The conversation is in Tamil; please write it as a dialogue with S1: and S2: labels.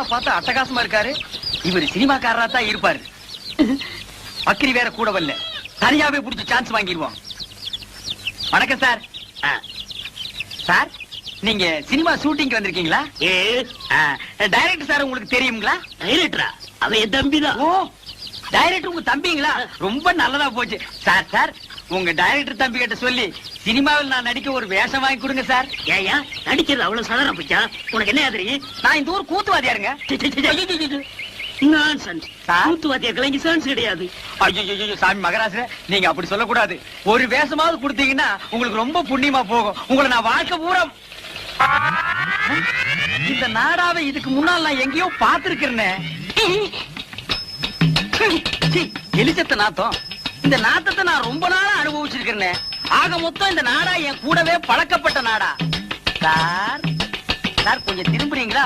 S1: ஆளை பார்த்தா அட்டகாசமா இருக்காரு. இவர் சினிமாக்காரரா தான் இருப்பாரு. பக்கிரி வேற கூட வரல. தனியாவே புடிச்சு சான்ஸ் வாங்கிடுவோம். வணக்கம் சார். சார் நீங்க சினிமா ஷூட்டிங் வந்திருக்கீங்களா? டைரக்டர் சார் உங்களுக்கு தெரியுங்களா?
S2: டைரக்டரா அவன் என் தம்பிதான்
S1: ஓ டைரக்டர் உங்க தம்பிங்களா? ரொம்ப நல்லதா போச்சு. சார் சார் உங்க டைரக்டர் தம்பி கிட்ட சொல்லி சினிமாவில் நான் நடிக்க ஒரு வேஷம் வாங்கி கொடுங்க சார்.
S2: ஏயா நடிக்கிறது அவ்வளவு சாதாரண போச்சா. உனக்கு என்ன தெரியும்?
S1: நான் இந்த ஊர் கூத்துவாதியாருங்க. நீங்க அப்படி சொல்லக்கூடாது. ஒரு வேஷமாவது கொடுத்தீங்கன்னா உங்களுக்கு ரொம்ப புண்ணியமா போகும். உங்களை நான் வாழ்க்கை பூரா இந்த நாடாவை இதுக்கு முன்னால் நான் எங்கேயோ பார்த்திருக்கிறேனே. எலிச்சத்த நாத்தம். இந்த நாத்தத்தை நான் ரொம்ப நாளா அனுபவிச்சிருக்கேன் ஆக மொத்தம் இந்த நாடா என் கூடவே பழக்கப்பட்ட நாடா. சார் சார் கொஞ்சம் திரும்புறீங்களா?